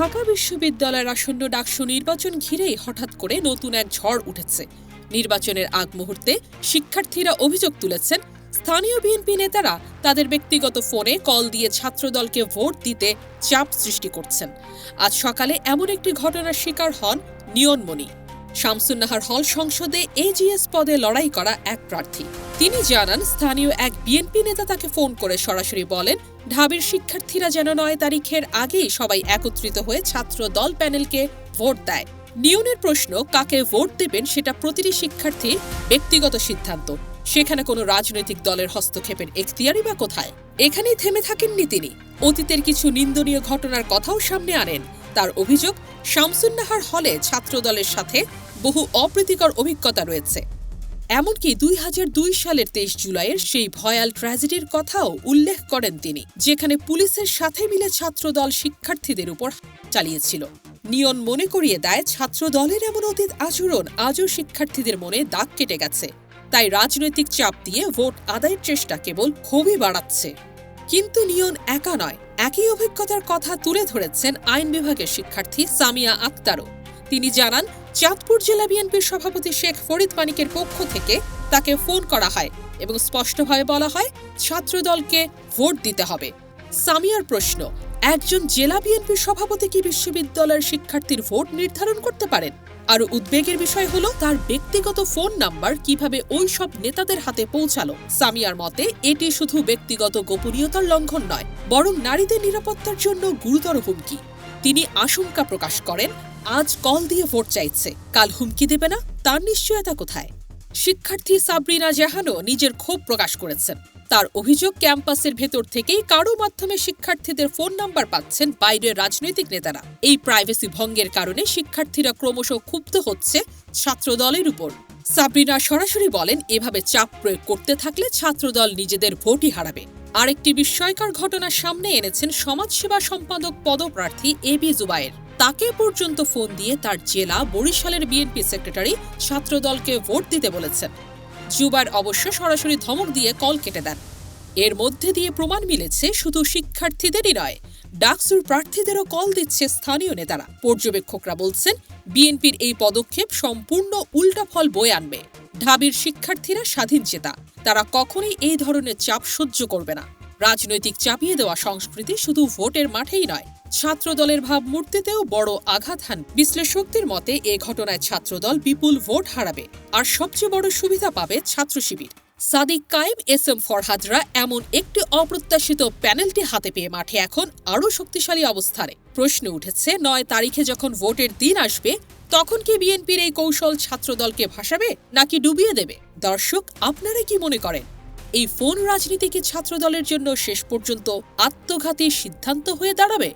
ঢাকা বিশ্ববিদ্যালয়ের আসন্ন ডাকসু নির্বাচন ঘিরেই হঠাৎ করে নতুন এক ঝড় উঠেছে। নির্বাচনের আগ মুহূর্তে শিক্ষার্থীরা অভিযোগ তুলেছেন, স্থানীয় বিএনপি নেতারা তাদের ব্যক্তিগত ফোনে কল দিয়ে ছাত্রদলকে ভোট দিতে চাপ সৃষ্টি করছেন। আজ সকালে এমন একটি ঘটনার শিকার হন নিয়নমণি। শামসুন্নাহার হল সংসদে এজিএস পদে লড়াই করা এক প্রার্থী। তিনি জানান, স্থানীয় এক বিএনপি নেতা তাকে ফোন করে সরাসরি বলেন, ঢাবির শিক্ষার্থীরা যেন নয় তারিখের আগেই সবাই একত্রিত হয়ে ছাত্র দল প্যানেলকে ভোট দেয়। নিয়নের প্রশ্ন, কাকে ভোট দেবেন সেটা প্রতিটি শিক্ষার্থীর ব্যক্তিগত সিদ্ধান্ত। সেখানে কোনো রাজনৈতিক দলের হস্তক্ষেপের এখতিয়ারই বা কোথায়? এখানেই থেমে থাকেননি তিনি। অতীতের কিছু নিন্দনীয় ঘটনার কথাও সামনে আনেন। তার অভিযোগ, শামসুন্নাহার হলে ছাত্রদলের সাথে বহু অপ্রীতিকর অভিজ্ঞতা রয়েছে। এমনকি দুই হাজার দুই সালের তেইশ জুলাইয়ের সেই ভয়াল ট্র্যাজেডির কথাও উল্লেখ করেন তিনি, যেখানে পুলিশের সাথে মিলে ছাত্রদল শিক্ষার্থীদের উপর চালিয়েছিল। নিয়ন মনে করিয়ে দেয় ছাত্র দলের এমন অতীত আচরণ আজও শিক্ষার্থীদের মনে দাগ কেটে গেছে। তাই রাজনৈতিক চাপ দিয়ে ভোট আদায়ের চেষ্টা কেবল ক্ষোভই বাড়াচ্ছে। কিন্তু নিয়ন একা নয়, একই অভিজ্ঞতার কথা তুলে ধরেছেন আইন বিভাগের শিক্ষার্থী সামিয়া আক্তারও। তিনি জানান, চাঁদপুর জেলা বিএনপির সভাপতি শেখ ফরিদ মানিকের পক্ষ থেকে তাকে ফোন করা হয় এবং স্পষ্টভাবে বলা হয়, ছাত্রদলকে ভোট দিতে হবে। সামিয়ার প্রশ্ন, একজন জেলা বিএনপির সভাপতি কি বিশ্ববিদ্যালয়ের শিক্ষার্থীর ভোট নির্ধারণ করতে পারেন? আরও উদ্বেগের বিষয় হলো, তার ব্যক্তিগত ফোন নাম্বার কীভাবে ওই সব নেতাদের হাতে পৌঁছালো? সামিয়ার মতে, এটি শুধু ব্যক্তিগত গোপনীয়তার লঙ্ঘন নয়, বরং নারীদের নিরাপত্তার জন্য গুরুতর হুমকি। তিনি আশঙ্কা প্রকাশ করেন আজ কল দিয়ে ভোট চাইছে। কাল হুমকি দেবে না, তার নিশ্চয়তা কোথায়? শিক্ষার্থী সাবরিনা জাহানও নিজের ক্ষোভ প্রকাশ করেছেন। তার অভিযোগ, ক্যাম্পাসের ভেতর থেকেই কারও মাধ্যমে শিক্ষার্থীদের ফোন নাম্বার পাচ্ছেন বাইরের রাজনৈতিক নেতারা। এই প্রাইভেসি ভঙ্গের কারণে শিক্ষার্থীরা ক্রমশ ক্ষুব্ধ হচ্ছে ছাত্রদলের উপর। সাবরিনা সরাসরি বলেন, এভাবে চাপ প্রয়োগ করতে থাকলে ছাত্রদল নিজেদের ভোটই হারাবে। আরেকটি বিস্ময়কর ঘটনা সামনে এনেছেন সমাজসেবা সম্পাদক, পদপ্রার্থী এ বি জুবায়ের। তাকে পর্যন্ত ফোন দিয়ে তার জেলা বরিশালের বিএনপি সেক্রেটারি ছাত্রদলকে ভোট দিতে বলেছেন। জুবার অবশ্য সরাসরি ধমক দিয়ে কল কেটে দেন। এর মধ্যে দিয়ে প্রমাণ মিলেছে শুধু শিক্ষার্থীদেরই নয়, ডাকসুর প্রার্থীদেরও কল দিচ্ছে স্থানীয় নেতারা। পর্যবেক্ষকরা বলছেন বিএনপির এই পদক্ষেপ সম্পূর্ণ উল্টা ফল বয়ে আনবে। ঢাবির শিক্ষার্থীরা স্বাধীন চেতা, তারা কখনোই এই ধরনের চাপ সহ্য করবে না। রাজনৈতিক চাপিয়ে দেওয়া সংস্কৃতি শুধু ভোটের মাঠেই নয় ছাত্রদলের ভাবমূর্তিতেও বড় আঘাত হান। বিশ্লেষকদের মতে, এ ঘটনায় ছাত্রদল বিপুল ভোট হারাবে। আর সবচেয়ে বড় সুবিধা পাবে ছাত্র শিবির। সাদিক কায়েম, এস এম ফরহাদরা এমন একটি অপ্রত্যাশিত প্যানেলটি হাতে পেয়ে মাঠে এখন আরও শক্তিশালী অবস্থানে। প্রশ্ন উঠেছে, নয় তারিখে যখন ভোটের দিন আসবে, তখন কি বিএনপির এই কৌশল ছাত্রদলকে ভাসাবে, নাকি ডুবিয়ে দেবে? দর্শক, আপনারা কি মনে করেন? এই ফোন রাজনীতি কি ছাত্রদলের জন্য শেষ পর্যন্ত আত্মঘাতী সিদ্ধান্ত হয়ে দাঁড়াবে?